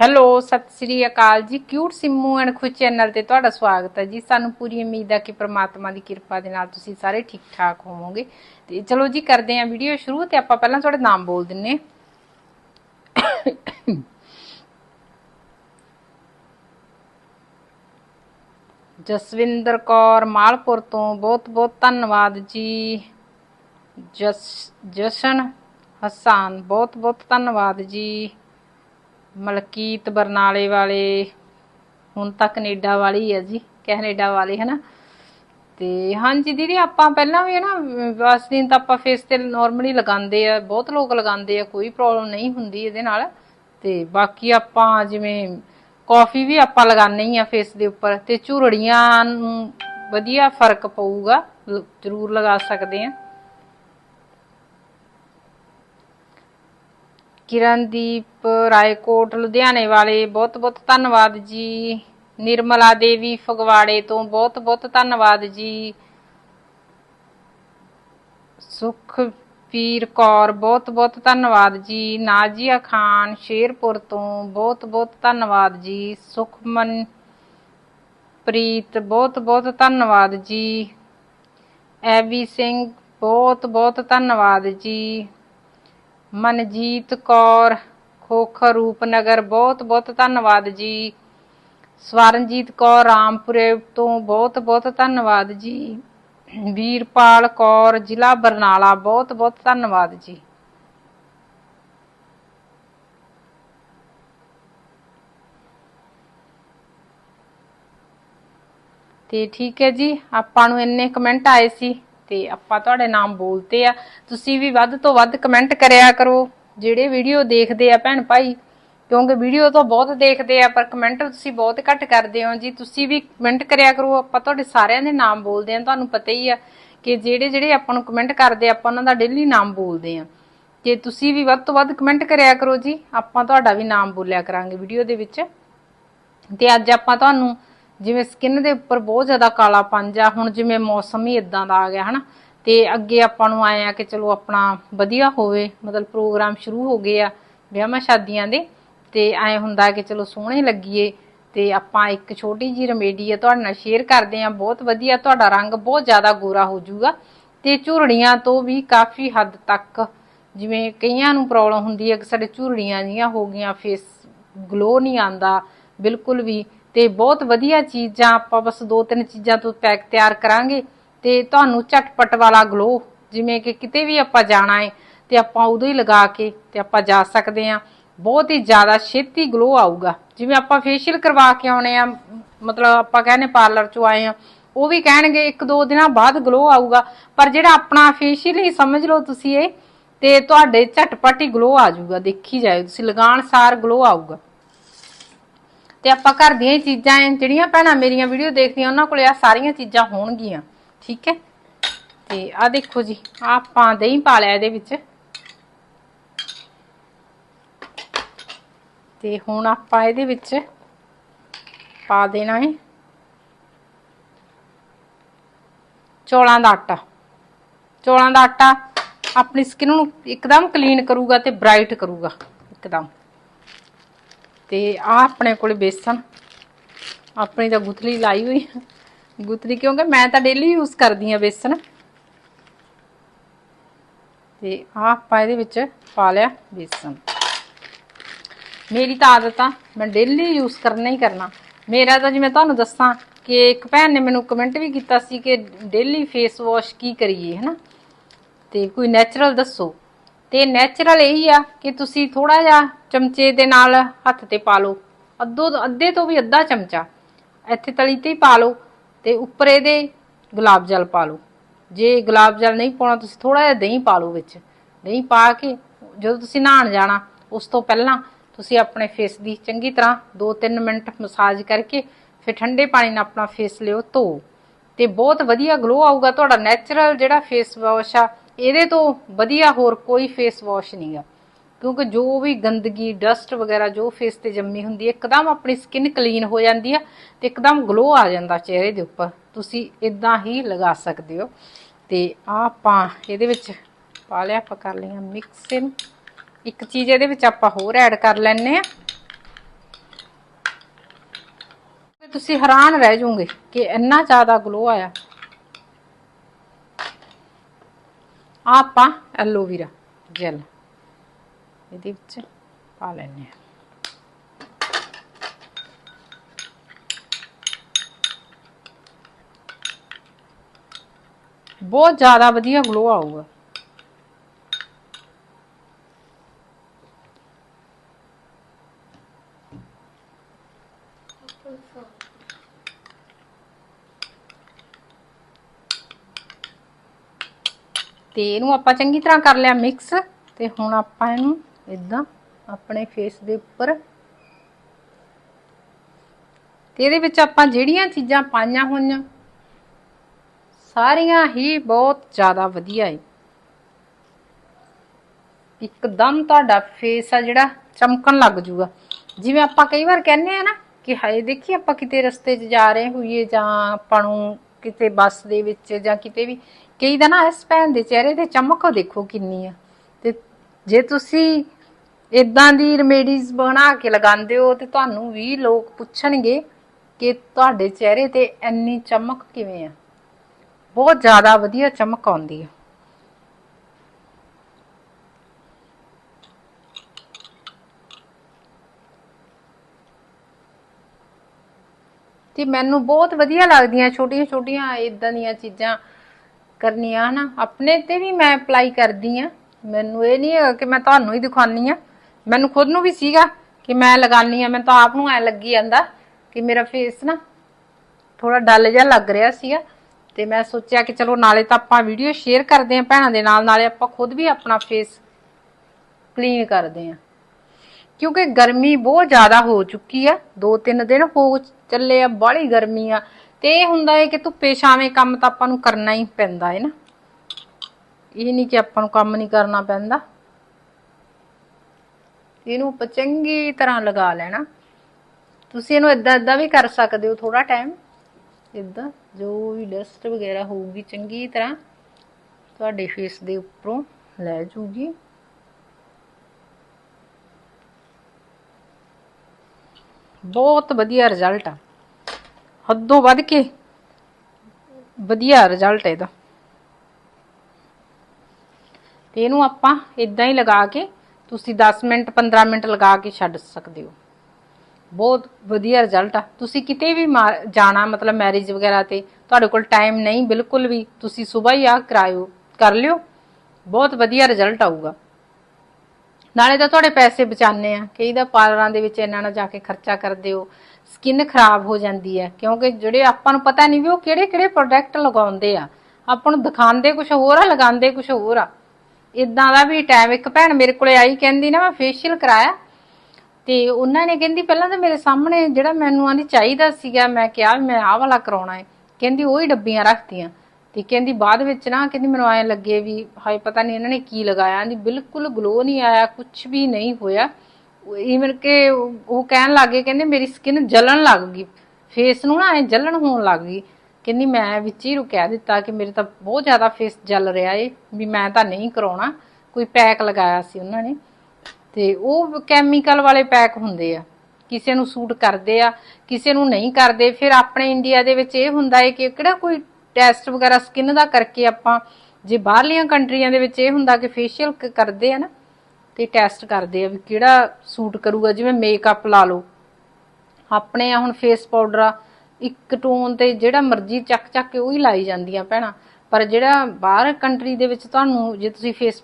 Hello, ਸਤਿ ਸ੍ਰੀ ਅਕਾਲ ਜੀ। Cute Simmu and Khush channel ਤੇ ਤੁਹਾਡਾ ਸਵਾਗਤ ਹੈ ਜੀ। ਸਾਨੂੰ ਪੂਰੀ ਉਮੀਦ ਹੈ ਕਿ ਪ੍ਰਮਾਤਮਾ ਦੀ ਕਿਰਪਾ ਦੇ ਨਾਲ ਤੁਸੀਂ ਸਾਰੇ ਠੀਕ ਠਾਕ ਹੋਵੋਗੇ। ਤੇ ਚਲੋ ਜੀ, ਕਰਦੇ ਹਾਂ ਵੀਡੀਓ ਸ਼ੁਰੂ ਤੇ ਆਪਾਂ ਪਹਿਲਾਂ ਤੁਹਾਡੇ ਨਾਮ ਬੋਲ ਦਿੰਨੇ ਜਸਵਿੰਦਰ ਕੌਰ ਮਾਲਪੁਰ ਤੋਂ। ਬਹੁਤ ਬਹੁਤ ਧੰਨਵਾਦ ਜੀ। ਜਸ, ਜਸ਼ਨ ਹਸਾਨ ਬਹੁਤ ਬਹੁਤ ਧੰਨਵਾਦ ਜੀ। ਮਲਕੀਤ ਬਰਨਾਲੇ ਵਾਲੇ ਹੁਣ ਤਾਂ ਕੈਨੇਡਾ ਵਾਲੀ ਆ ਜੀ, ਕੈਨੇਡਾ ਵਾਲੇ, ਹਨਾ? ਤੇ ਹਾਂਜੀ ਦੀਦੀ, ਆਪਾਂ ਪਹਿਲਾਂ ਵੀ ਹਨਾ ਵਾਸਲੀਨ ਤਾਂ ਆਪਾਂ ਫੇਸ ਤੇ ਨਾਰਮਲੀ ਲਗਾਉਂਦੇ ਆ, ਬਹੁਤ ਲੋਕ ਲਗਾਉਂਦੇ ਆ, ਕੋਈ ਪ੍ਰੋਬਲਮ ਨਹੀਂ ਹੁੰਦੀ ਇਹਦੇ ਨਾਲ। ਤੇ ਬਾਕੀ ਆਪਾਂ ਜਿਵੇਂ ਕਾਫੀ ਵੀ ਆਪਾਂ ਲਗਾਉਂਦੇ ਹੀ ਆ ਫੇਸ ਦੇ ਉੱਪਰ, ਤੇ ਝੁਰੜੀਆਂ ਨੂੰ ਵਧੀਆ ਫ਼ਰਕ ਪਊਗਾ, ਜ਼ਰੂਰ ਲਗਾ ਸਕਦੇ ਆ। ਕਿਰਨਦੀਪ ਰਾਏਕੋਟ, ਲੁਧਿਆਣੇ ਵਾਲੇ, ਬਹੁਤ ਬਹੁਤ ਧੰਨਵਾਦ ਜੀ। ਨਿਰਮਲਾ ਦੇਵੀ ਫਗਵਾੜੇ ਤੋਂ ਬਹੁਤ ਬਹੁਤ ਧੰਨਵਾਦ ਜੀ। ਸੁਖਵੀਰ ਕੌਰ, ਬਹੁਤ ਬਹੁਤ ਧੰਨਵਾਦ ਜੀ। ਨਾਜੀਆ ਖਾਨ, ਸ਼ੇਰਪੁਰ ਤੋਂ ਬਹੁਤ ਬਹੁਤ ਧੰਨਵਾਦ ਜੀ। ਸੁਖਮਨ ਪ੍ਰੀਤ, ਬਹੁਤ ਬਹੁਤ ਧੰਨਵਾਦ ਜੀ। ਐਵੀ ਸਿੰਘ, ਬਹੁਤ ਬਹੁਤ ਧੰਨਵਾਦ ਜੀ। ਮਨਜੀਤ ਕੌਰ, ਖੋਖਰ ਰੂਪਨਗਰ, ਬਹੁਤ ਬਹੁਤ ਧੰਨਵਾਦ ਜੀ। ਸਵਰਨਜੀਤ ਕੌਰ, ਰਾਮਪੁਰੇ ਤੋਂ ਬਹੁਤ ਬਹੁਤ ਧੰਨਵਾਦ ਜੀ। ਵੀਰਪਾਲ ਕੌਰ, ਜ਼ਿਲ੍ਹਾ ਬਰਨਾਲਾ, ਬਹੁਤ ਬਹੁਤ ਧੰਨਵਾਦ ਜੀ। ਤੇ ਠੀਕ ਹੈ ਜੀ, ਆਪਾਂ ਨੂੰ ਇੰਨੇ ਕਮੈਂਟ ਆਏ ਸੀ। ਤੇ ਆਪਾਂ ਤੁਹਾਡੇ ਨਾਮ ਬੋਲਤੇ ਆ। ਤੁਸੀਂ ਵੀ ਵੱਧ ਤੋਂ ਵੱਧ ਕਮੈਂਟ ਕਰਿਆ ਕਰੋ। ਜਿਹੜੇ ਵੀਡੀਓ ਦੇਖਦੇ ਆ ਭੈਣ ਭਾਈ, ਕਿਉਂਕਿ ਵੀਡੀਓ ਤਾਂ ਬਹੁਤ ਦੇਖਦੇ ਆ, ਪਰ ਕਮੈਂਟ ਤੁਸੀਂ ਬਹੁਤ ਘੱਟ ਕਰਦੇ ਹੋ ਜੀ। ਤੁਸੀਂ ਵੀ ਕਮੈਂਟ ਕਰਿਆ ਕਰੋ। ਆਪਾਂ ਤੁਹਾਡੇ ਸਾਰਿਆਂ ਦੇ ਨਾਮ ਬੋਲਦੇ ਆ। ਤੁਹਾਨੂੰ ਪਤਾ ਹੀ ਆ ਕਿ ਜਿਹੜੇ ਜਿਹੜੇ ਆਪਾਂ ਨੂੰ ਕਮੈਂਟ ਕਰਦੇ ਆਪਾਂ ਉਹਨਾਂ ਦਾ ਡੇਲੀ ਨਾਮ ਬੋਲਦੇ ਆ। ਤੇ ਤੁਸੀਂ ਵੀ ਵੱਧ ਤੋਂ ਵੱਧ ਕਮੈਂਟ ਕਰਿਆ ਕਰੋ ਜੀ। ਆਪਾਂ ਤੁਹਾਡਾ ਵੀ ਨਾਮ ਬੋਲਿਆ ਕਰਾਂਗੇ ਵੀਡੀਓ ਦੇ ਵਿੱਚ। ਤੇ ਅੱਜ ਆਪਾਂ ਤੁਹਾਨੂੰ ਜਿਵੇਂ ਸਕਿਨ ਦੇ ਉੱਪਰ ਬਹੁਤ ਜ਼ਿਆਦਾ ਕਾਲਾ ਆ, ਹੁਣ ਜਿਵੇਂ ਮੌਸਮ ਹੀ ਇਦਾਂ ਦਾ ਆ ਗਿਆ, ਹਨਾ? ਤੇ ਅੱਗੇ ਆਪਾਂ ਨੂੰ ਆਏ ਆ ਕਿ ਚਲੋ ਆਪਣਾ ਵਧੀਆ ਹੋਵੇ, ਮਤਲਬ ਪ੍ਰੋਗਰਾਮ ਸ਼ੁਰੂ ਹੋ ਗਏ ਆ ਵਿਆਹਾਂ ਸ਼ਾਦੀਆਂ ਦੇ, ਤੇ ਐ ਹੁੰਦਾ ਕਿ ਚਲੋ ਸੋਹਣੇ ਲੱਗੀਏ, ਤੇ ਆਪਾਂ ਇੱਕ ਛੋਟੀ ਜੀ ਰਮੇਡੀ ਆ ਤੁਹਾਡੇ ਨਾਲ ਸ਼ੇਅਰ ਕਰਦੇ ਆ, ਬਹੁਤ ਵਧੀਆ ਤੁਹਾਡਾ ਰੰਗ ਬਹੁਤ ਜ਼ਿਆਦਾ ਗੋਰਾ ਹੋ ਜਾਊਗਾ, ਤੇ ਝੁਰੜੀਆਂ ਤੋਂ ਵੀ ਕਾਫੀ ਹੱਦ ਤੱਕ ਜਿਵੇਂ ਕਈਆਂ ਨੂੰ ਪ੍ਰੋਬਲਮ ਹੁੰਦੀ ਹੈ ਕਿ ਸਾਡੇ ਝੁਰੜੀਆਂ ਜੀਆਂ ਹੋ ਗਈਆਂ ਫੇਸ ਗਲੋ ਨਹੀਂ ਆਂਦਾ ਬਿਲਕੁਲ ਵੀ ਤੇ ਬਹੁਤ ਵਧੀਆ ਚੀਜ਼ਾਂ ਆਪਾਂ ਬਸ ਦੋ ਤਿੰਨ ਚੀਜ਼ਾਂ ਤੋਂ ਪੈਕ ਤਿਆਰ ਕਰਾਂਗੇ ਤੇ ਤੁਹਾਨੂੰ ਝਟਪਟ ਵਾਲਾ ਗਲੋ ਜਿਵੇਂ ਕਿ ਕਿਤੇ ਵੀ ਆਪਾਂ ਜਾਣਾ ਹੈ ਤੇ ਆਪਾਂ ਉਦੋਂ ਹੀ ਲਗਾ ਕੇ ਤੇ ਆਪਾਂ ਜਾ ਸਕਦੇ ਆ ਬਹੁਤ ਹੀ ਜ਼ਿਆਦਾ ਛੇਤੀ ਗਲੋ ਆਊਗਾ। ਜਿਵੇਂ ਆਪਾਂ ਫੇਸ਼ੀਅਲ ਕਰਵਾ ਕੇ ਆਉਣੇ ਆ ਮਤਲਬ ਆਪਾਂ ਕਹਿੰਦੇ ਪਾਰਲਰ ਚੋਂ ਆਏ ਆ ਉਹ ਵੀ ਕਹਿਣਗੇ ਇੱਕ ਦੋ ਦਿਨਾਂ ਬਾਅਦ ਗਲੋ ਆਊਗਾ। ਪਰ ਜਿਹੜਾ ਆਪਣਾ ਫੇਸ਼ੀਅਲ ਹੀ ਸਮਝ ਲਓ ਤੁਸੀਂ ਇਹ, ਤੇ ਤੁਹਾਡੇ ਝਟਪਟ ਹੀ ਗਲੋ ਆ ਜਾਊਗਾ, ਦੇਖੀ ਜਾਇਓ। ਤੁਸੀਂ ਲਗਾਉਣ ਸਾਰ ਗਲੋ ਆਊਗਾ। ਤੇ ਆਪਾਂ ਘਰ ਦੀਆਂ ਹੀ ਚੀਜ਼ਾਂ ਐ, ਜਿਹੜੀਆਂ ਭੈਣਾਂ ਮੇਰੀਆਂ ਵੀਡੀਓ ਦੇਖਦੀਆਂ, ਉਹਨਾਂ ਕੋਲੇ ਆ ਸਾਰੀਆਂ ਚੀਜ਼ਾਂ ਹੋਣਗੀਆਂ, ਠੀਕ ਹੈ? ਤੇ ਆ ਦੇਖੋ ਜੀ, ਆਹ ਆਪਾਂ ਦਹੀਂ ਪਾ ਲਿਆ ਇਹਦੇ ਵਿੱਚ। ਤੇ ਹੁਣ ਆਪਾਂ ਇਹਦੇ ਵਿੱਚ ਪਾ ਦੇਣਾ ਹੈ ਚੌਲਾਂ ਦਾ ਆਟਾ। ਚੌਲਾਂ ਦਾ ਆਟਾ ਆਪਣੀ ਸਕਿਨ ਨੂੰ ਇੱਕਦਮ ਕਲੀਨ ਕਰੂਗਾ ਤੇ ਬ੍ਰਾਈਟ ਕਰੂਗਾ, ਇੱਕਦਮ। ਤੇ ਆ ਆਪਣੇ ਕੋਲ ਬੇਸਨ। ਆਪਣੀ ਤਾਂ ਗੁਥਲੀ ਲਾਈ ਹੋਈ ਆ। ਗੁਥਲੀ ਕਿਉਂਕਿ ਮੈਂ ਤਾਂ ਡੇਲੀ ਯੂਜ਼ ਕਰਦੀ ਆ ਬੇਸਨ। ਤੇ ਆ ਆਪਾਂ ਇਹਦੇ ਵਿੱਚ ਪਾ ਲਿਆ ਬੇਸਨ। ਮੇਰੀ ਤਾਂ ਆਦਤ ਆ, ਮੈਂ ਡੇਲੀ ਯੂਜ਼ ਕਰਨਾ ਹੀ ਕਰਨਾ। ਮੇਰਾ ਤਾਂ ਜਿਵੇਂ ਤੁਹਾਨੂੰ ਦੱਸਾਂ ਕਿ ਇੱਕ ਭੈਣ ਨੇ ਮੈਨੂੰ ਕਮੈਂਟ ਵੀ ਕੀਤਾ ਸੀ ਕਿ ਡੇਲੀ ਫੇਸ ਵਾਸ਼ ਕੀ ਕਰੀਏ, ਹਨਾ? ਤੇ ਕੋਈ ਨੈਚੁਰਲ ਦੱਸੋ। ਤੇ ਨੈਚੁਰਲ ਇਹੀ ਆ ਕਿ ਤੁਸੀਂ ਥੋੜਾ ਜਿਹਾ ਚਮਚੇ ਦੇ ਨਾਲ ਹੱਥ ਤੇ ਪਾ ਲਓ। ਅੱਧੋ ਅੱਧੇ ਤੋਂ ਵੀ ਅੱਧਾ ਚਮਚਾ ਇੱਥੇ ਤਲੀ ਤੇ ਹੀ ਪਾ ਲਓ ਤੇ ਉੱਪਰ ਇਹਦੇ ਗੁਲਾਬ ਜਲ ਪਾ ਲਓ। ਜੇ ਗੁਲਾਬ ਜਲ ਨਹੀਂ ਪਾਉਣਾ, ਤੁਸੀਂ ਥੋੜਾ ਜਿਹਾ ਦਹੀਂ ਪਾ ਲਓ ਵਿੱਚ। ਦਹੀਂ ਪਾ ਕੇ ਜਦੋਂ ਤੁਸੀਂ ਨਹਾਣ ਜਾਣਾ, ਉਸ ਤੋਂ ਪਹਿਲਾਂ ਤੁਸੀਂ ਆਪਣੇ ਫੇਸ ਦੀ ਚੰਗੀ ਤਰ੍ਹਾਂ 2-3 ਮਿੰਟ ਮਸਾਜ ਕਰਕੇ ਫਿਰ ਠੰਡੇ ਪਾਣੀ ਨਾਲ ਆਪਣਾ ਫੇਸ ਲਿਓ ਧੋ। ਤੇ ਬਹੁਤ ਵਧੀਆ ਗਲੋ ਆਊਗਾ। ਤੁਹਾਡਾ ਨੈਚੁਰਲ ਜਿਹੜਾ ਫੇਸ ਵਾਸ਼ ਆ ਇਹਦੇ ਤੋਂ ਵਧੀਆ ਹੋਰ ਕੋਈ ਫੇਸ ਵਾਸ਼ ਨਹੀਂਗਾ ਕਿਉਂਕਿ ਜੋ ਵੀ ਗੰਦਗੀ ਡਸਟ ਵਗੈਰਾ ਜੋ ਫੇਸ ਤੇ ਜੰਮੀ ਹੁੰਦੀ ਹੈ, ਇੱਕਦਮ ਆਪਣੀ ਸਕਿਨ ਕਲੀਨ ਹੋ ਜਾਂਦੀ ਆ ਤੇ ਇੱਕਦਮ ਗਲੋ ਆ ਜਾਂਦਾ ਚਿਹਰੇ ਦੇ ਉੱਪਰ। ਤੁਸੀਂ ਇਦਾਂ ਹੀ ਲਗਾ ਸਕਦੇ ਹੋ। ਤੇ ਆਹ ਆਪਾਂ ਇਹਦੇ ਵਿੱਚ ਪਾ ਲਿਆ, ਆਪਾਂ ਕਰ ਲਈਆਂ ਮਿਕਸ ਇਹਨੂੰ ਇੱਕ ਚੀਜ਼ ਇਹਦੇ ਵਿੱਚ ਆਪਾਂ ਹੋਰ ਐਡ ਕਰ ਲੈਣੇ ਆ ਤੁਸੀਂ ਹੈਰਾਨ ਰਹਿ ਜਾਓਗੇ ਕਿ ਇੰਨਾ ਜ਼ਿਆਦਾ ਗਲੋ ਆਇਆ। ਆਹ ਆਪਾਂ ਐਲੋਵੀਰਾ ਜੈਲ ਇਹਦੇ ਵਿੱਚ ਪਾ ਲੈਣੇ ਆ ਬਹੁਤ ਜ਼ਿਆਦਾ ਵਧੀਆ ਗਲੋ ਆਊਗਾ ਤੇ ਇਹਨੂੰ ਆਪਾਂ ਚੰਗੀ ਤਰ੍ਹਾਂ ਕਰ ਲਿਆ ਮਿਕਸ ਤੇ ਹੁਣ ਆਪਾਂ ਇਹਨੂੰ ਇਦਾਂ ਆਪਣੇ ਫੇਸ ਦੇ ਉੱਪਰ ਤੇ ਇਹਦੇ ਵਿੱਚ ਆਪਾਂ ਜਿਹੜੀਆਂ ਚੀਜ਼ਾਂ ਪਾਈਆਂ ਹੋਈਆਂ, ਸਾਰੀਆਂ ਹੀ ਬਹੁਤ ਜ਼ਿਆਦਾ ਵਧੀਆ ਏ। ਇੱਕਦਮ ਤੁਹਾਡਾ ਫੇਸ ਆ ਜਿਹੜਾ ਚਮਕਣ ਲੱਗ ਜੂਗਾ। ਜਿਵੇਂ ਆਪਾਂ ਕਈ ਵਾਰ ਕਹਿੰਦੇ ਆ ਨਾ ਕਿ ਹਾਏ ਦੇਖੀ ਆਪਾਂ ਕਿਤੇ ਰਸਤੇ 'ਚ ਜਾ ਰਹੇ ਹੋਈਏ ਜਾਂ ਆਪਾਂ ਨੂੰ ਕਿਤੇ ਬੱਸ ਦੇ ਵਿੱਚ ਜਾਂ ਕਿਤੇ ਵੀ ਕਈ ਦਾ ਨਾ ਇਸ ਭੈਣ ਦੇ ਚਿਹਰੇ ਤੇ ਚਮਕ ਦੇਖੋ ਕਿੰਨੀ ਆ। ਤੇ ਜੇ ਤੁਸੀਂ ਇਦਾਂ ਦੀ ਰੈਮੇਡੀਜ਼ ਬਣਾ ਕੇ ਲਗਾਉਂਦੇ ਹੋ ਤੇ ਤੁਹਾਨੂੰ ਵੀ ਲੋਕ ਪੁੱਛਣਗੇ ਕਿ ਤੁਹਾਡੇ ਚਿਹਰੇ ਤੇ ਇੰਨੀ ਚਮਕ ਕਿਵੇਂ ਆ। ਬਹੁਤ ਜ਼ਿਆਦਾ ਵਧੀਆ ਚਮਕ ਆਉਂਦੀ ਹੈ ਤੇ ਮੈਨੂੰ ਬਹੁਤ ਵਧੀਆ ਲੱਗਦੀਆਂ ਛੋਟੀਆਂ ਛੋਟੀਆਂ ਇਦਾਂ ਦੀਆਂ ਚੀਜ਼ਾਂ। ਕਰਨੀਆਂ ਨਾ, ਆਪਣੇ ਤੇ ਵੀ ਮੈਂ ਅਪਲਾਈ ਕਰਦੀ ਆ। ਮੈਨੂੰ ਇਹ ਨਹੀਂ ਹੈਗਾ ਕਿ ਮੈਂ ਤੁਹਾਨੂੰ ਹੀ ਦਿਖਾਉਣੀ ਆ। ਮੈਨੂੰ ਖੁਦ ਨੂੰ ਵੀ ਸੀਗਾ ਕਿ ਮੈਂ ਲਗਾਉਣੀ ਆ, ਮੈਂ ਤਾਂ ਆਪ ਨੂੰ ਐ ਲੱਗੀ ਜਾਂਦਾ ਕਿ ਮੇਰਾ ਫੇਸ ਨਾ ਥੋੜਾ ਡਲ ਜਿਹਾ ਲੱਗ ਰਿਹਾ ਸੀਗਾ। ਤੇ ਮੈਂ ਸੋਚਿਆ ਕਿ ਚਲੋ ਨਾਲੇ ਤਾਂ ਆਪਾਂ ਵੀਡੀਓ ਸ਼ੇਅਰ ਕਰਦੇ ਆਂ ਭੈਣਾਂ ਦੇ ਨਾਲ, ਨਾਲੇ ਆਪਾਂ ਖੁਦ ਵੀ ਆਪਣਾ ਫੇਸ ਕਲੀਨ ਕਰਦੇ ਆਂ। ਕਿਉਂਕਿ ਗਰਮੀ ਬਹੁਤ ਜ਼ਿਆਦਾ ਹੋ ਚੁੱਕੀ ਆ। ਦੋ ਤਿੰਨ ਦਿਨ ਹੋ ਚੱਲੇ ਆ, ਬਾਹਲੀ ਗਰਮੀ ਆ। ਤੇ ਇਹ ਹੁੰਦਾ ਹੈ ਕਿ ਧੁੱਪੇ ਛਾਵੇਂ ਕੰਮ ਤਾਂ ਆਪਾਂ ਨੂੰ ਕਰਨਾ ਹੀ ਪੈਂਦਾ ਹੈ ਨਾ। ਇਹ ਨਹੀਂ ਕਿ ਆਪਾਂ ਨੂੰ ਕੰਮ ਨਹੀਂ ਕਰਨਾ ਪੈਂਦਾ। ਇਹਨੂੰ ਆਪਾਂ ਚੰਗੀ ਤਰ੍ਹਾਂ ਲਗਾ ਲੈਣਾ। ਤੁਸੀਂ ਇਹਨੂੰ ਇਦਾਂ ਇਦਾਂ ਵੀ ਕਰ ਸਕਦੇ ਹੋ ਥੋੜਾ ਟਾਈਮ ਇਦਾਂ ਜੋ ਵੀ ਡਸਟ ਵਗੈਰਾ ਹੋਊਗੀ ਚੰਗੀ ਤਰ੍ਹਾਂ ਤੁਹਾਡੇ ਫੇਸ ਦੇ ਉੱਪਰੋਂ ਲੈ ਜੂਗੀ। ਬਹੁਤ ਵਧੀਆ ਰਿਜ਼ਲਟ ਆ। ਹੱਦੋਂ ਵੱਧ ਕੇ ਵਧੀਆ ਰਿਜ਼ਲਟ ਇਹਦਾ। ਤੇ ਇਹਨੂੰ ਆਪਾਂ ਇਦਾਂ ਹੀ ਲਗਾ ਕੇ, ਤੁਸੀਂ 10 ਮਿੰਟ 15 ਮਿੰਟ ਲਗਾ ਕੇ ਛੱਡ ਸਕਦੇ ਹੋ। ਬਹੁਤ ਵਧੀਆ ਰਿਜ਼ਲਟ ਆ। ਤੁਸੀਂ ਕਿਤੇ ਵੀ ਜਾਣਾ, ਮਤਲਬ ਮੈਰਿਜ ਵਗੈਰਾ ਤੇ, ਤੁਹਾਡੇ ਕੋਲ ਟਾਈਮ ਨਹੀਂ, ਬਿਲਕੁਲ ਵੀ ਤੁਸੀਂ ਸਵੇਰ ਹੀ ਆ ਕਰਾਇਓ, ਕਰ ਲਿਓ। ਬਹੁਤ ਵਧੀਆ ਰਿਜ਼ਲਟ ਆਊਗਾ। ਨਾਲੇ ਤਾਂ ਤੁਹਾਡੇ ਪੈਸੇ ਬਚਾਣੇ ਆ। ਕਈ ਦਾ ਪਾਰਲਰਾਂ ਦੇ ਵਿੱਚ ਇਹਨਾਂ ਨਾਲ ਜਾ ਕੇ ਖਰਚਾ ਕਰਦੇ ਹੋ। ਸਕਿਨ ਖਰਾਬ ਹੋ ਜਾਂਦੀ ਹੈ, ਕਿਉਂਕਿ ਜਿਹੜੇ ਆਪਾਂ ਨੂੰ ਪਤਾ ਨਹੀਂ ਵੀ ਉਹ ਕਿਹੜੇ ਕਿਹੜੇ ਪ੍ਰੋਡਕਟ ਲਗਾਉਂਦੇ ਆ। ਆਪਾਂ ਨੂੰ ਦਿਖਾਉਂਦੇ ਕੁਝ ਹੋਰ ਆ, ਲਗਾਉਂਦੇ ਕੁਝ ਹੋਰ ਆ। ਇਦਾਂ ਦਾ ਵੀ ਟਾਈਮ ਇੱਕ ਭੈਣ ਮੇਰੇ ਕੋਲੇ ਆਈ, ਕਹਿੰਦੀ ਨਾ ਮੈਂ ਫੇਸ਼ੀਅਲ ਕਰਾਇਆ। ਤੇ ਉਹਨਾਂ ਨੇ ਕਹਿੰਦੀ, ਪਹਿਲਾਂ ਤਾਂ ਮੇਰੇ ਸਾਹਮਣੇ ਜਿਹੜਾ ਮੈਨੂੰ ਆਂਦੀ ਚਾਹੀਦਾ ਸੀਗਾ, ਮੈਂ ਕਿਹਾ ਵੀ ਮੈਂ ਆਹ ਵਾਲਾ ਕਰਾਉਣਾ ਹੈ। ਕਹਿੰਦੀ, ਉਹ ਹੀ ਡੱਬੀਆਂ ਰੱਖਤੀਆਂ। ਤੇ ਕਹਿੰਦੀ ਬਾਅਦ ਵਿੱਚ ਨਾ, ਕਹਿੰਦੀ ਮੈਨੂੰ ਐਂ ਲੱਗੇ ਵੀ ਹਾਏ, ਪਤਾ ਨਹੀਂ ਇਹਨਾਂ ਨੇ ਕੀ ਲਗਾਇਆ। ਆਂਦੀ ਬਿਲਕੁਲ ਗਲੋ ਨਹੀਂ ਆਇਆ ਕੁਝ ਵੀ ਨਹੀਂ ਹੋਇਆ। ਇਵਨ ਕਿ ਉਹ ਉਹ ਕਹਿਣ ਲੱਗੇ, ਕਹਿੰਦੇ ਮੇਰੀ ਸਕਿਨ ਜਲਣ ਲੱਗ ਗਈ। ਫੇਸ ਨੂੰ ਨਾ ਐ ਜਲਣ ਹੋਣ ਲੱਗ ਗਈ ਕਹਿੰਦੀ ਮੈਂ ਵਿੱਚ ਹੀ ਰੁਕਿਆ ਦਿੱਤਾ ਕਿ ਮੇਰੇ ਤਾਂ ਬਹੁਤ ਜ਼ਿਆਦਾ ਫੇਸ ਜਲ ਰਿਹਾ ਏ, ਵੀ ਮੈਂ ਤਾਂ ਨਹੀਂ ਕਰਾਉਣਾ। ਕੋਈ ਪੈਕ ਲਗਾਇਆ ਸੀ ਉਹਨਾਂ ਨੇ। ਤੇ ਉਹ ਕੈਮੀਕਲ ਵਾਲੇ ਪੈਕ ਹੁੰਦੇ ਆ। ਕਿਸੇ ਨੂੰ ਸੂਟ ਕਰਦੇ ਆ, ਕਿਸੇ ਨੂੰ ਨਹੀਂ ਕਰਦੇ। ਫਿਰ ਆਪਣੇ ਇੰਡੀਆ ਦੇ ਵਿੱਚ ਇਹ ਹੁੰਦਾ ਹੈ ਕਿ ਕਿਹੜਾ ਕੋਈ ਟੈਸਟ ਵਗੈਰਾ ਸਕਿਨ ਦਾ ਕਰਕੇ ਆਪਾਂ, ਜੇ ਬਾਹਰਲੀਆਂ ਕੰਟਰੀਆਂ ਦੇ ਵਿੱਚ ਇਹ ਹੁੰਦਾ ਕਿ ਫੇਸ਼ੀਅਲ ਕਰਦੇ ਆ ਨਾ ਤੇ ਟੈਸਟ ਕਰਦੇ ਆ ਵੀ ਕਿਹੜਾ ਸੂਟ ਕਰੂਗਾ, ਜਿਵੇਂ ਮੇਕਅਪ ਲਾ ਲਓ। ਆਪਣੇ ਆ ਹੁਣ ਫੇਸ ਪਾਊਡਰ ਆ, ਇੱਕ ਟੋਨ ਤੇ ਜਿਹੜਾ ਮਰਜ਼ੀ ਚੱਕ ਚੱਕ ਕੇ ਉਹ ਹੀ ਲਾਈ ਜਾਂਦੀਆਂ ਭੈਣਾਂ। ਪਰ ਜਿਹੜਾ ਬਾਹਰ ਕੰਟਰੀ ਦੇ ਵਿੱਚ ਤੁਹਾਨੂੰ, ਜੇ ਤੁਸੀਂ ਫੇਸ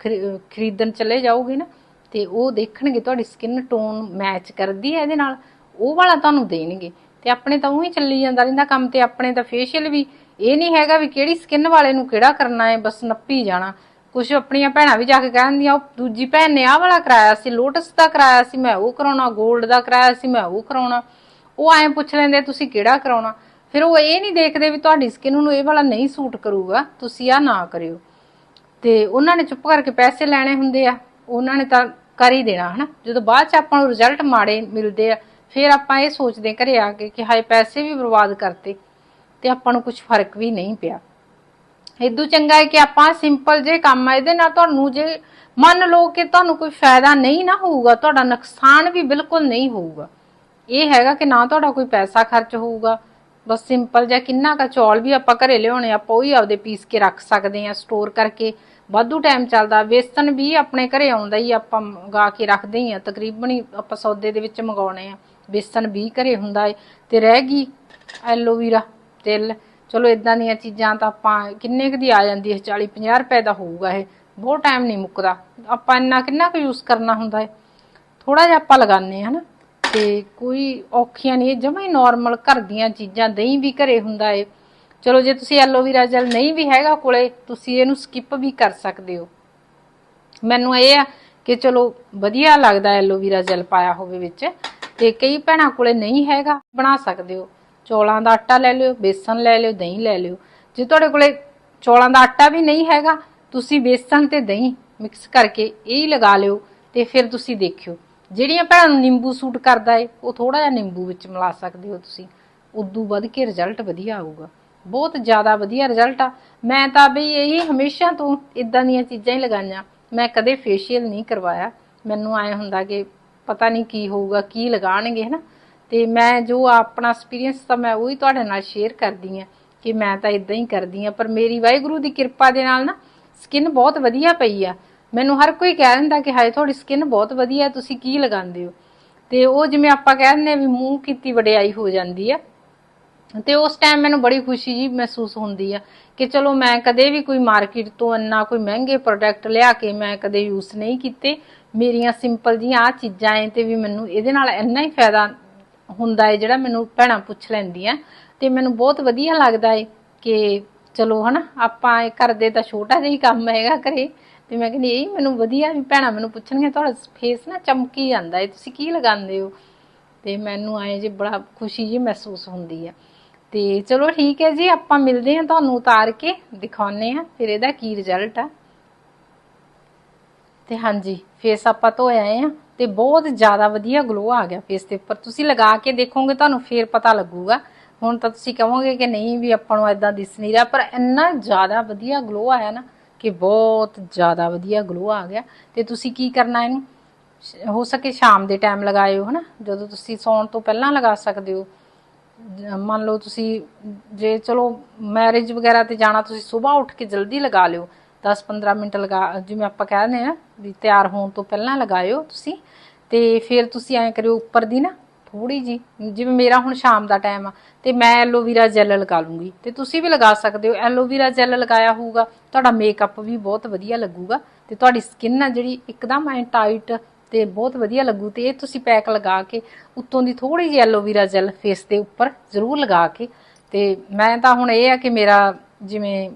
ਖਰੀਦਣ ਚਲੇ ਜਾਓਗੇ ਨਾ, ਤੇ ਉਹ ਦੇਖਣਗੇ ਤੁਹਾਡੀ ਸਕਿਨ ਟੋਨ ਮੈਚ ਕਰਦੀ ਹੈ ਇਹਦੇ ਨਾਲ, ਉਹ ਵਾਲਾ ਤੁਹਾਨੂੰ ਦੇਣਗੇ। ਤੇ ਆਪਣੇ ਤਾਂ ਉਹੀ ਚੱਲੀ ਜਾਂਦਾ ਰਹਿੰਦਾ ਕੰਮ, ਤੇ ਆਪਣੇ ਤਾਂ ਫੇਸ਼ੀਅਲ ਵੀ, ਇਹ ਨਹੀਂ ਹੈਗਾ ਵੀ ਕਿਹੜੀ ਸਕਿਨ ਵਾਲੇ ਨੂੰ ਕਿਹੜਾ ਕਰਨਾ ਹੈ, ਬਸ ਨੱਪੀ ਜਾਣਾ। ਕੁਝ ਆਪਣੀਆਂ ਭੈਣਾਂ ਵੀ ਜਾ ਕੇ ਕਹਿੰਦੀਆਂ ਉਹ ਦੂਜੀ ਭੈਣ ਨੇ ਆਹ ਵਾਲਾ ਕਰਾਇਆ ਸੀ ਲੋਟਸ ਦਾ ਕਰਾਇਆ ਸੀ, ਮੈਂ ਉਹ ਕਰਾਉਣਾ 골ਡ ਦਾ ਕਰਾਇਆ ਸੀ, ਮੈਂ ਉਹ ਕਰਾਉਣਾ। ਉਹ ਐਂ ਪੁੱਛ ਲੈਂਦੇ, ਤੁਸੀਂ ਕਿਹੜਾ ਕਰਾਉਣਾ? ਫਿਰ ਉਹ ਇਹ ਨਹੀਂ ਦੇਖਦੇ ਵੀ ਤੁਹਾਡੀ ਸਕਿਨ ਨੂੰ ਇਹ ਵਾਲਾ ਨਹੀਂ ਸੂਟ ਕਰੂਗਾ, ਤੁਸੀਂ ਆ ਨਾ ਕਰਿਓ। ਤੇ ਉਹਨਾਂ ਨੇ ਚੁੱਪ ਕਰਕੇ ਪੈਸੇ ਲੈਣੇ ਹੁੰਦੇ ਆ, ਉਹਨਾਂ ਨੇ ਤਾਂ ਕਰ ਹੀ ਦੇਣਾ, ਹਨਾ? ਜਦੋਂ ਬਾਅਦ ਚ ਆਪਾਂ ਨੂੰ ਰਿਜ਼ਲਟ ਮਾੜੇ ਮਿਲਦੇ ਆ, ਫਿਰ ਆਪਾਂ ਇਹ ਸੋਚਦੇ ਘਰੇ ਆ ਕੇ ਕਿ ਹਾਏ, ਪੈਸੇ ਵੀ ਬਰਬਾਦ ਕਰਤੇ ਤੇ ਆਪਾਂ ਨੂੰ ਕੁਝ ਫ਼ਰਕ ਵੀ ਨਹੀਂ ਪਿਆ। ਇਦੋਂ ਚੰਗਾ ਹੈ ਕਿ ਆਪਾਂ ਸਿੰਪਲ ਜੇ ਕੰਮ ਆ, ਇਹਦੇ ਨਾਲ ਤੁਹਾਨੂੰ ਜੇ ਮੰਨ ਲਓ ਕਿ ਤੁਹਾਨੂੰ ਕੋਈ ਫਾਇਦਾ ਨਹੀਂ ਨਾ ਹੋਊਗਾ, ਤੁਹਾਡਾ ਨੁਕਸਾਨ ਵੀ ਬਿਲਕੁਲ ਨਹੀਂ ਹੋਊਗਾ। ਇਹ ਹੈਗਾ ਕਿ ਨਾ ਤੁਹਾਡਾ ਕੋਈ ਪੈਸਾ ਖਰਚ ਹੋਊਗਾ। ਬਸ ਸਿੰਪਲ ਜਿਹਾ ਕਿੰਨਾ ਕਾ ਚੌਲ ਵੀ ਆਪਾਂ ਘਰੇ ਲਿਆਉਣੇ, ਆਪਾਂ ਉਹ ਹੀ ਆਪਦੇ ਪੀਸ ਕੇ ਰੱਖ ਸਕਦੇ ਆ ਸਟੋਰ ਕਰਕੇ। ਵਾਧੂ ਟਾਈਮ ਚੱਲਦਾ, ਵੇਸਣ ਵੀ ਆਪਣੇ ਘਰੇ ਆਉਂਦਾ ਹੀ ਆਪਾਂ ਮੰਗਾ ਕੇ ਰੱਖਦੇ ਹੀ। ਆ ਤਕਰੀਬਨ ਹੀ ਆਪਾਂ ਸੌਦੇ ਦੇ ਵਿੱਚ ਮੰਗਾਉਣੇ ਆ। ਵੇਸਣ ਵੀ ਘਰੇ ਹੁੰਦਾ ਏ ਤੇ ਰਹਿ ਗਈ ਐਲੋਵੀਰਾ, ਤਿਲ। ਚਲੋ ਇਦਾਂ ਦੀਆਂ ਚੀਜ਼ਾਂ ਤਾਂ ਆਪਾਂ ਕਿੰਨੇ ਕੁ ਦੀ ਆ ਜਾਂਦੀ ਹੈ 40 50 ਰੁਪਏ ਦਾ ਹੋਊਗਾ ਇਹ। ਬਹੁਤ ਟਾਈਮ ਨਹੀਂ ਮੁੱਕਦਾ। ਆਪਾਂ ਇੰਨਾ ਕਿੰਨਾ ਕੁ ਯੂਜ਼ ਕਰਨਾ ਹੁੰਦਾ ਹੈ? ਥੋੜਾ ਜਿਹਾ ਆਪਾਂ ਲਗਾਉਂਦੇ ਹਾਂ ਨਾ ਤੇ ਕੋਈ ਔਖੀਆਂ ਨਹੀਂ ਜਮਾਂ ਹੀ ਨਾਰਮਲ ਘਰ ਦੀਆਂ ਚੀਜ਼ਾਂ ਦਹੀਂ ਵੀ ਘਰੇ ਹੁੰਦਾ ਏ ਚਲੋ ਜੇ ਤੁਸੀਂ ਐਲੋਵੀਰਾ ਜੈਲ ਨਹੀਂ ਵੀ ਹੈਗਾ ਕੋਲੇ, ਤੁਸੀਂ ਇਹਨੂੰ ਸਕਿਪ ਵੀ ਕਰ ਸਕਦੇ ਹੋ। ਮੈਨੂੰ ਇਹ ਆ ਕਿ ਚਲੋ ਵਧੀਆ ਲੱਗਦਾ ਐਲੋਵੀਰਾ ਜੈਲ ਪਾਇਆ ਹੋਵੇ ਵਿੱਚ, ਤੇ ਕਈ ਭੈਣਾਂ ਕੋਲੇ ਨਹੀਂ ਹੈਗਾ, ਬਣਾ ਸਕਦੇ ਹੋ। ਚੌਲਾਂ ਦਾ ਆਟਾ ਲੈ ਲਿਓ, ਬੇਸਨ ਲੈ ਲਿਓ, ਦਹੀਂ ਲੈ ਲਿਓ। ਜੇ ਤੁਹਾਡੇ ਕੋਲੇ ਚੌਲਾਂ ਦਾ ਆਟਾ ਵੀ ਨਹੀਂ ਹੈਗਾ, ਤੁਸੀਂ ਬੇਸਨ ਤੇ ਦਹੀਂ ਮਿਕਸ ਕਰਕੇ ਇਹ ਹੀ ਲਗਾ ਲਿਓ ਤੇ ਫਿਰ ਤੁਸੀਂ ਦੇਖਿਓ। ਜਿਹੜੀਆਂ ਭੈਣਾਂ ਨੂੰ ਨਿੰਬੂ ਸੂਟ ਕਰਦਾ ਏ, ਉਹ ਥੋੜਾ ਜਿਹਾ ਨਿੰਬੂ ਵਿੱਚ ਮਿਲਾ ਸਕਦੇ ਹੋ ਤੁਸੀਂ। ਉਦੋਂ ਵੱਧ ਕੇ ਰਿਜ਼ਲਟ ਵਧੀਆ ਆਊਗਾ। ਬਹੁਤ ਜ਼ਿਆਦਾ ਵਧੀਆ ਰਿਜ਼ਲਟ ਆ। ਮੈਂ ਤਾਂ ਬਈ ਇਹੀ ਹਮੇਸ਼ਾ ਤੋਂ ਇਦਾਂ ਦੀਆਂ ਚੀਜ਼ਾਂ ਹੀ ਲਗਾਈਆਂ। ਮੈਂ ਕਦੇ ਫੇਸ਼ੀਅਲ ਨਹੀਂ ਕਰਵਾਇਆ। ਮੈਨੂੰ ਆਏ ਹੁੰਦਾ ਕਿ ਪਤਾ ਨਹੀਂ ਕੀ ਹੋਊਗਾ, ਕੀ ਲਗਾਣਗੇ ਹਨਾ? ਤੇ ਮੈਂ ਜੋ ਆਪਣਾ ਐਕਸਪੀਰੀਅੰਸ ਤਾਂ ਮੈਂ ਉਹੀ ਤੁਹਾਡੇ ਨਾਲ ਸ਼ੇਅਰ ਕਰਦੀ ਆ ਕਿ ਮੈਂ ਤਾਂ ਇਦਾਂ ਹੀ ਕਰਦੀ ਆ ਪਰ ਮੇਰੀ ਵਾਹਿਗੁਰੂ ਦੀ ਕਿਰਪਾ ਦੇ ਨਾਲ ਨਾ ਸਕਿਨ ਬਹੁਤ ਵਧੀਆ ਪਈ ਆ। ਮੈਨੂੰ ਹਰ ਕੋਈ ਕਹਿ ਦਿੰਦਾ ਕਿ ਹਾਏ, ਤੁਹਾਡੀ ਸਕਿਨ ਬਹੁਤ ਵਧੀਆ, ਤੁਸੀਂ ਕੀ ਲਗਾਉਂਦੇ ਹੋ? ਤੇ ਉਹ ਜਿਵੇਂ ਆਪਾਂ ਕਹਿ ਦਿੰਦੇ ਆ ਵੀ ਮੂੰਹ ਕੀਤੀ ਵਡਿਆਈ ਹੋ ਜਾਂਦੀ ਆ। ਤੇ ਉਸ ਟਾਈਮ ਮੈਨੂੰ ਬੜੀ ਖੁਸ਼ੀ ਜੀ ਮਹਿਸੂਸ ਹੁੰਦੀ ਆ ਕਿ ਚਲੋ ਮੈਂ ਕਦੇ ਵੀ ਕੋਈ ਮਾਰਕੀਟ ਤੋਂ ਇੰਨਾ ਕੋਈ ਮਹਿੰਗੇ ਪ੍ਰੋਡਕਟ ਲਿਆ ਕੇ ਮੈਂ ਕਦੇ ਯੂਜ਼ ਨਹੀਂ ਕੀਤੇ। ਮੇਰੀਆਂ ਸਿੰਪਲ ਜੀਆਂ ਆ ਚੀਜ਼ਾਂ ਐ ਤੇ ਵੀ ਮੈਨੂੰ ਇਹਦੇ ਨਾਲ ਇੰਨਾ ਹੀ ਫਾਇਦਾ ਹੁੰਦਾ ਹੈ ਜਿਹੜਾ ਮੈਨੂੰ ਭੈਣਾਂ ਪੁੱਛ ਲੈਂਦੀਆਂ ਤੇ ਮੈਨੂੰ ਬਹੁਤ ਵਧੀਆ ਲੱਗਦਾ ਹੈ ਕਿ ਚਲੋ ਹਨਾ, ਆਪਾਂ ਇਹ ਕਰਦੇ ਤਾਂ ਛੋਟਾ ਜਿਹਾ ਹੀ ਕੰਮ ਹੈਗਾ ਘਰੇ। ਤੇ ਮੈਂ ਕਹਿੰਦੀ, ਇਹ ਮੈਨੂੰ ਵਧੀਆ ਵੀ ਭੈਣਾਂ ਮੈਨੂੰ ਪੁੱਛਣਗੀਆਂ, ਤੁਹਾਡਾ ਫੇਸ ਨਾ ਚਮਕੀ ਜਾਂਦਾ ਹੈ ਤੁਸੀਂ ਕੀ ਲਗਾਉਂਦੇ ਹੋ? ਤੇ ਮੈਨੂੰ ਆਏ ਜੀ ਬੜਾ ਖੁਸ਼ੀ ਜੀ ਮਹਿਸੂਸ ਹੁੰਦੀ ਹੈ ਤੇ ਚਲੋ ਠੀਕ ਹੈ ਜੀ, ਆਪਾਂ ਮਿਲਦੇ ਹਾਂ ਤੁਹਾਨੂੰ ਉਤਾਰ ਕੇ ਦਿਖਾਉਨੇ ਆ ਫਿਰ ਇਹਦਾ ਕੀ ਰਿਜ਼ਲਟ ਆ। ਤੇ ਹਾਂਜੀ ਫੇਸ ਆਪਾਂ ਧੋਏ ਆਏ ਆ ਤੇ ਬਹੁਤ ਜ਼ਿਆਦਾ ਵਧੀਆ ਗਲੋ ਆ ਗਿਆ ਫੇਸ ਦੇ ਉੱਪਰ। ਤੁਸੀਂ ਲਗਾ ਕੇ ਦੇਖੋਗੇ ਤੁਹਾਨੂੰ ਫੇਰ ਪਤਾ ਲੱਗੂਗਾ। ਹੁਣ ਤਾਂ ਤੁਸੀਂ ਕਹੋਗੇ ਕਿ ਨਹੀਂ ਵੀ ਆਪਾਂ ਨੂੰ ਐਦਾਂ ਦਿਸ ਨਹੀਂ ਰਿਹਾ, ਪਰ ਇੰਨਾ ਜ਼ਿਆਦਾ ਵਧੀਆ ਗਲੋ ਆਇਆ ਨਾ ਕਿ ਬਹੁਤ ਜ਼ਿਆਦਾ ਵਧੀਆ ਗਲੋ ਆ ਗਿਆ। ਤੇ ਤੁਸੀਂ ਕੀ ਕਰਨਾ ਇਹਨੂੰ? ਸ਼- ਹੋ ਸਕੇ ਸ਼ਾਮ ਦੇ ਟਾਈਮ ਲਗਾਇਓ ਹਨਾ? ਜਦੋਂ ਤੁਸੀਂ ਸੌਣ ਤੋਂ ਪਹਿਲਾਂ ਲਗਾ ਸਕਦੇ ਹੋ। ਮੰਨ ਲਓ ਤੁਸੀਂ, ਜੇ ਚਲੋ ਮੈਰਿਜ ਵਗੈਰਾ ਤੇ ਜਾਣਾ, ਤੁਸੀਂ ਸਵੇਰ ਉੱਠ ਕੇ ਜਲਦੀ ਲਗਾ ਲਿਓ। 10-15 ਮਿੰਟ ਲਗਾ, ਜਿਵੇਂ ਆਪਾਂ ਕਹਿ ਕਹਿੰਦੇ ਆ ਵੀ ਤਿਆਰ ਹੋਣ ਤੋਂ ਪਹਿਲਾਂ ਲਗਾਇਓ ਤੁਸੀਂ। ਤੇ ਫਿਰ ਤੁਸੀਂ ਐਂ ਕਰਿਓ ਉੱਪਰ ਦੀ ਨਾ ਥੋੜੀ ਜੀ ਜਿਵੇਂ ਮੇਰਾ ਹੁਣ ਸ਼ਾਮ ਦਾ ਟਾਈਮ ਆ, ਤੇ ਮੈਂ ਐਲੋਵੀਰਾ ਜੈਲ ਲਗਾ ਲੂੰਗੀ। ਤੇ ਤੁਸੀਂ ਵੀ ਲਗਾ ਸਕਦੇ ਹੋ ਐਲੋਵੀਰਾ ਜੈਲ ਲਗਾਇਆ ਹੋਊਗਾ, ਤੁਹਾਡਾ ਮੇਕਅਪ ਵੀ ਬਹੁਤ ਵਧੀਆ ਲੱਗੂਗਾ, ਤੇ ਤੁਹਾਡੀ ਸਕਿਨ ਆ ਜਿਹੜੀ ਇੱਕਦਮ ਐ ਟਾਈਟ ਤੇ ਬਹੁਤ ਵਧੀਆ ਲੱਗੂ, ਤੇ ਇਹ ਤੁਸੀਂ ਪੈਕ ਲਗਾ ਕੇ ਉੱਤੋਂ ਦੀ ਥੋੜੀ ਜਿਹੀ ਐਲੋਵੀਰਾ ਜੈਲ ਫੇਸ ਦੇ ਉੱਪਰ ਜ਼ਰੂਰ ਲਗਾ ਕੇ। ਤੇ ਮੈਂ ਤਾਂ ਹੁਣ ਇਹ ਆ ਕਿ ਮੇਰਾ ਜਿਵੇਂ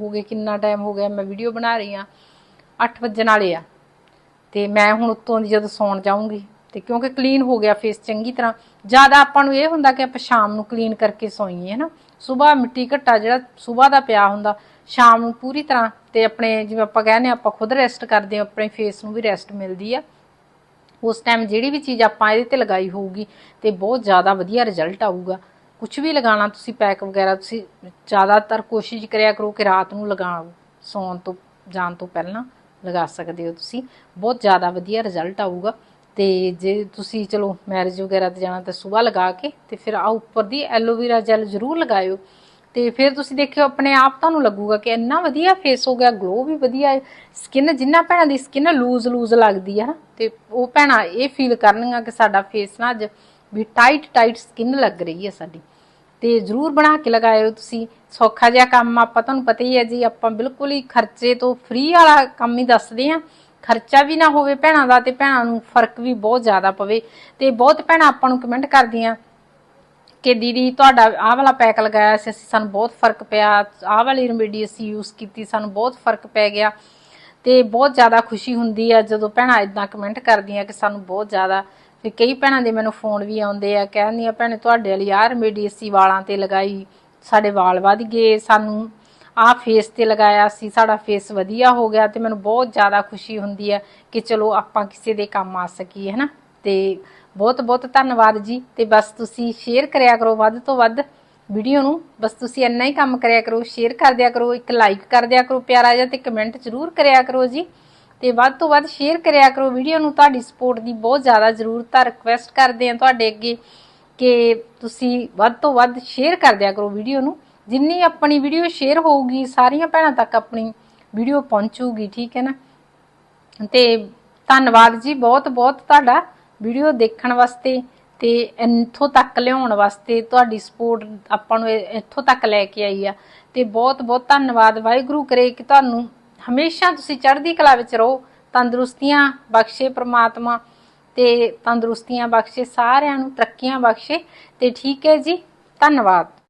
ਹੋ ਗਏ, ਕਿੰਨਾ ਟਾਈਮ ਹੋ ਗਿਆ, ਮੈਂ ਵੀਡੀਓ ਬਣਾ ਰਹੀ ਆ 8 ਵਜੇ ਵਾਲੇ ਆ। ਤੇ ਮੈਂ ਹੁਣ ਉੱਤੋਂ ਦੀ ਜਦੋਂ ਸੌਣ ਜਾਊਂਗੀ, ਤੇ ਕਿਉਂਕਿ ਕਲੀਨ ਹੋ ਗਿਆ ਫੇਸ ਚੰਗੀ ਤਰ੍ਹਾਂ, ਜ਼ਿਆਦਾ ਆਪਾਂ ਨੂੰ ਇਹ ਹੁੰਦਾ ਕਿ ਆਪਾਂ ਸ਼ਾਮ ਨੂੰ ਕਲੀਨ ਕਰਕੇ ਸੌਈਏ, ਹਨਾ। ਸਵੇਰ ਮਿੱਟੀ ਘੱਟਾ ਜਿਹੜਾ ਸਵੇਰ ਦਾ ਪਿਆ ਹੁੰਦਾ, ਸ਼ਾਮ ਨੂੰ ਪੂਰੀ ਤਰ੍ਹਾਂ ਤੇ ਆਪਣੇ ਜਿਵੇਂ ਆਪਾਂ ਕਹਿੰਦੇ ਆਪਾਂ ਖੁਦ ਰੈਸਟ ਕਰਦੇ ਹਾਂ, ਆਪਣੇ ਫੇਸ ਨੂੰ ਵੀ ਰੈਸਟ ਮਿਲਦੀ ਆ। ਉਸ ਟਾਈਮ ਜਿਹੜੀ ਵੀ ਚੀਜ਼ ਆਪਾਂ ਇਹਦੇ ਤੇ ਲਗਾਈ ਹੋਊਗੀ, ਤੇ ਬਹੁਤ ਜ਼ਿਆਦਾ ਵਧੀਆ ਰਿਜ਼ਲਟ ਆਊਗਾ। ਕੁਝ ਵੀ ਲਗਾਉਣਾ, ਤੁਸੀਂ ਪੈਕ ਵਗੈਰਾ, ਤੁਸੀਂ ਜ਼ਿਆਦਾਤਰ ਕੋਸ਼ਿਸ਼ ਕਰਿਆ ਕਰੋ ਕਿ ਰਾਤ ਨੂੰ ਲਗਾਓ ਸੌਣ ਤੋਂ, ਜਾਣ ਤੋਂ ਪਹਿਲਾਂ ਲਗਾ ਸਕਦੇ ਹੋ ਤੁਸੀਂ। ਬਹੁਤ ਜ਼ਿਆਦਾ ਵਧੀਆ ਰਿਜ਼ਲਟ ਆਊਗਾ। ਤੇ ਜੇ ਤੁਸੀਂ, ਚਲੋ ਮੈਰਿਜ ਵਗੈਰਾ ਤੇ ਜਾਣਾ ਤਾਂ ਸਵੇਰ ਲਗਾ ਕੇ ਤੇ ਫਿਰ ਆ ਉੱਪਰ ਦੀ ਐਲੋਵੇਰਾ ਜੈਲ ਜ਼ਰੂਰ ਲਗਾਇਓ। ਤੇ ਫਿਰ ਤੁਸੀਂ ਦੇਖਿਓ, ਆਪਣੇ ਆਪ ਤੁਹਾਨੂੰ ਲੱਗੂਗਾ ਕਿ ਇੰਨਾ ਵਧੀਆ ਫੇਸ ਹੋ ਗਿਆ ਗਲੋ ਵੀ ਵਧੀਆ ਹੈ। ਸਕਿਨ ਜਿੰਨਾ ਭੈਣਾਂ ਦੀ ਸਕਿਨ ਲੂਜ਼ ਲੂਜ਼ ਲੱਗਦੀ ਹੈ ਨਾ, ਤੇ ਉਹ ਭੈਣਾਂ ਇਹ ਫੀਲ ਕਰਨਗੀਆਂ ਕਿ ਸਾਡਾ ਫੇਸ ਨਾ ਅੱਜ ਵੀ ਟਾਈਟ ਟਾਈਟ ਸਕਿਨ ਲੱਗ ਰਹੀ ਹੈ ਸਾਡੀ। ਤੇ ਜਰੂਰ ਬਣਾ ਕੇ ਲਗਾਇਓ ਤੁਸੀਂ। ਸੌਖਾ ਜਿਹਾ ਕੰਮ ਆਪਾਂ ਤੁਹਾਨੂੰ ਪਤਾ ਹੀ ਹੈ ਜੀ, ਆਪਾਂ ਬਿਲਕੁਲ ਹੀ ਖਰਚੇ ਤੋਂ ਫ੍ਰੀ ਵਾਲਾ ਕੰਮ ਹੀ ਦੱਸਦੇ ਆ ਖਰਚਾ ਵੀ ਨਾ ਹੋਵੇ ਭੈਣਾਂ ਦਾ ਤੇ ਭੈਣਾਂ ਨੂੰ ਫ਼ਰਕ ਵੀ ਬਹੁਤ ਜ਼ਿਆਦਾ ਪਵੇ। ਤੇ ਬਹੁਤ ਭੈਣਾਂ ਆਪਾਂ ਨੂੰ ਕਮੈਂਟ ਕਰਦੀਆਂ ਕਿ ਦੀਦੀ ਤੁਹਾਡਾ ਆਹ ਵਾਲਾ ਪੈਕ ਲਗਾਇਆ ਸੀ, ਅਸੀਂ ਸਾਨੂੰ ਬਹੁਤ ਫ਼ਰਕ ਪਿਆ। ਆਹ ਵਾਲੀ ਰੈਮੇਡੀ ਅਸੀਂ ਯੂਜ਼ ਕੀਤੀ, ਸਾਨੂੰ ਬਹੁਤ ਫ਼ਰਕ ਪੈ ਗਿਆ। ਤੇ ਬਹੁਤ ਜ਼ਿਆਦਾ ਖੁਸ਼ੀ ਹੁੰਦੀ ਆ ਜਦੋਂ ਭੈਣਾਂ ਇਦਾਂ ਕਮੈਂਟ ਕਰਦੀਆਂ ਕਿ ਸਾਨੂੰ ਬਹੁਤ ਜ਼ਿਆਦਾ ਤੇ ਕਈ ਭੈਣਾਂ ਦੇ ਮੈਨੂੰ ਫੋਨ ਵੀ ਆਉਂਦੇ ਆ, ਕਹਿੰਦੀਆਂ, ਭੈਣੇ, ਤੁਹਾਡੇ ਵਾਲੀ ਆਹ ਰੈਮੇਡੀ ਅਸੀਂ ਵਾਲਾਂ ਤੇ ਲਗਾਈ, ਸਾਡੇ ਵਾਲ ਵਧ ਗਏ ਸਾਨੂੰ। ਆਹ ਫੇਸ ਤੇ ਲਗਾਇਆ ਸੀ, ਸਾਡਾ ਫੇਸ ਵਧੀਆ ਹੋ ਗਿਆ ਤੇ ਮੈਨੂੰ ਬਹੁਤ ਜ਼ਿਆਦਾ ਖੁਸ਼ੀ ਹੁੰਦੀ ਹੈ ਕਿ ਚਲੋ ਆਪਾਂ ਕਿਸੇ ਦੇ ਕੰਮ ਆ ਸਕੀਏ, ਹਨਾ? ਤੇ ਬਹੁਤ ਬਹੁਤ ਧੰਨਵਾਦ ਜੀ, ਤੇ ਬਸ ਤੁਸੀਂ ਸ਼ੇਅਰ ਕਰਿਆ ਕਰੋ ਵੱਧ ਤੋਂ ਵੱਧ ਵੀਡੀਓ ਨੂੰ। ਬਸ ਤੁਸੀਂ ਇੰਨਾ ਹੀ ਕੰਮ ਕਰਿਆ ਕਰੋ ਸ਼ੇਅਰ ਕਰ ਦਿਆ ਕਰੋ, ਇੱਕ ਲਾਈਕ ਕਰ ਦਿਆ ਕਰੋ ਪਿਆਰਾ ਜਿਹਾ, ਤੇ ਕਮੈਂਟ ਜ਼ਰੂਰ ਕਰਿਆ ਕਰੋ ਜੀ। ਤੇ ਵੱਧ ਤੋਂ ਵੱਧ ਸ਼ੇਅਰ ਕਰਿਆ ਕਰੋ। ਵੀਡੀਓ ਨੂੰ ਤੁਹਾਡੀ ਸਪੋਰਟ ਦੀ ਬਹੁਤ ਜ਼ਿਆਦਾ ਜ਼ਰੂਰਤ ਆ। ਰਿਕਵੈਸਟ ਕਰਦੇ ਆ ਤੁਹਾਡੇ ਅੱਗੇ ਕਿ ਤੁਸੀਂ ਵੱਧ ਤੋਂ ਵੱਧ ਸ਼ੇਅਰ ਕਰ ਦਿਆ ਕਰੋ ਵੀਡੀਓ ਨੂੰ। ਜਿੰਨੀ ਆਪਣੀ ਵੀਡੀਓ ਸ਼ੇਅਰ ਹੋਊਗੀ, ਸਾਰੀਆਂ ਭੈਣਾਂ ਤੱਕ ਆਪਣੀ ਵੀਡੀਓ ਪਹੁੰਚੂਗੀ, ਠੀਕ ਹੈ ਨਾ? ਤੇ ਧੰਨਵਾਦ ਜੀ ਬਹੁਤ ਬਹੁਤ ਤੁਹਾਡਾ ਵੀਡੀਓ ਦੇਖਣ ਵਾਸਤੇ ਤੇ ਇੱਥੋਂ ਤੱਕ ਲਿਆਉਣ ਵਾਸਤੇ ਤੁਹਾਡੀ ਸਪੋਰਟ ਆਪਾਂ ਨੂੰ ਇੱਥੋਂ ਤੱਕ ਲੈ ਕੇ ਆਈ ਆ। ਤੇ ਬਹੁਤ ਬਹੁਤ ਧੰਨਵਾਦ। ਵਾਹਿਗੁਰੂ ਕਰੇ ਕਿ ਤੁਹਾਨੂੰ ਹਮੇਸ਼ਾ ਤੁਸੀਂ ਚੜ੍ਹਦੀ ਕਲਾ ਵਿੱਚ ਰਹੋ, ਤੰਦਰੁਸਤੀਆਂ ਬਖਸ਼ੇ ਪ੍ਰਮਾਤਮਾ ਤੇ ਤੰਦਰੁਸਤੀਆਂ ਬਖਸ਼ੇ ਸਾਰਿਆਂ ਨੂੰ ਤਰੱਕੀਆਂ ਬਖਸ਼ੇ ਤੇ ਠੀਕ ਹੈ ਜੀ, ਧੰਨਵਾਦ।